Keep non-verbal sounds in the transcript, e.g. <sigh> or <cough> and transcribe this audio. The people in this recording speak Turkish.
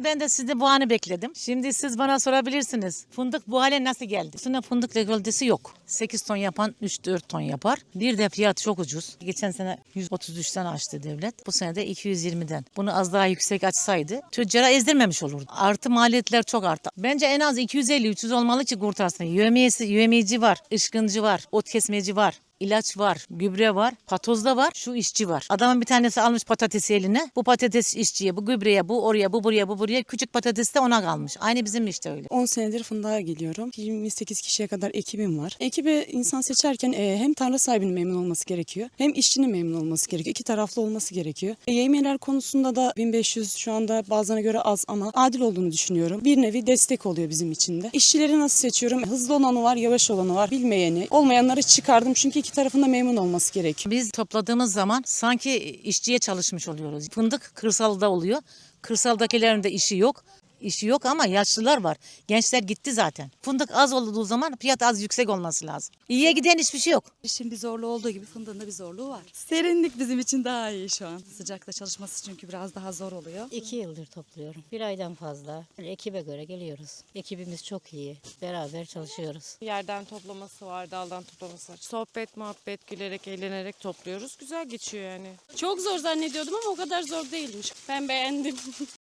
Ben de sizde bu anı bekledim. Şimdi siz bana sorabilirsiniz. Fındık bu hale nasıl geldi? Üstüne fındık rekoltesi yok. 8 ton yapan 3-4 ton yapar. Bir de fiyat çok ucuz. Geçen sene 133'ten açtı devlet. Bu sene de 220'den. Bunu az daha yüksek açsaydı tüccara ezdirmemiş olurdu. Artı maliyetler çok arttı. Bence en az 250-300 olmalı ki kurtarsın. Yövmiyesi, yövmiyeci var, ışkıncı var, ot kesmeci var. İlaç var, gübre var, patozda var, şu işçi var. Adamın bir tanesi almış patatesi eline. Bu patates işçiye, bu gübreye, bu oraya, bu buraya, bu buraya. Küçük patates de ona kalmış. Aynı bizim işte öyle. 10 senedir fındığa geliyorum. 28 kişiye kadar ekibim var. Ekibe insan seçerken e, hem tarla sahibinin memnun olması gerekiyor hem işçinin memnun olması gerekiyor. İki taraflı olması gerekiyor. E, yemeğler konusunda da 1500 şu anda bazılarına göre az ama adil olduğunu düşünüyorum. Bir nevi destek oluyor bizim için de. İşçileri nasıl seçiyorum? Hızlı olanı var, yavaş olanı var, bilmeyeni. Olmayanları çıkardım çünkü iki tarafın da memnun olması gerekiyor. Biz topladığımız zaman sanki işçiye çalışmış oluyoruz. Fındık kırsalda oluyor. Kırsaldakilerin de işi yok. İşi yok ama yaşlılar var. Gençler gitti zaten. Fındık az olduğu zaman fiyat az yüksek olması lazım. İyiye giden hiçbir şey yok. İşin bir zorluğu olduğu gibi fındığın da bir zorluğu var. Serinlik bizim için daha iyi şu an. Sıcakta çalışması çünkü biraz daha zor oluyor. İki yıldır topluyorum. Bir aydan fazla. Ekibe göre geliyoruz. Ekibimiz çok iyi. Beraber çalışıyoruz. Yerden toplaması var, daldan toplaması var. Sohbet, muhabbet, gülerek, eğlenerek topluyoruz. Güzel geçiyor yani. Çok zor zannediyordum ama o kadar zor değilmiş. Ben beğendim. <laughs>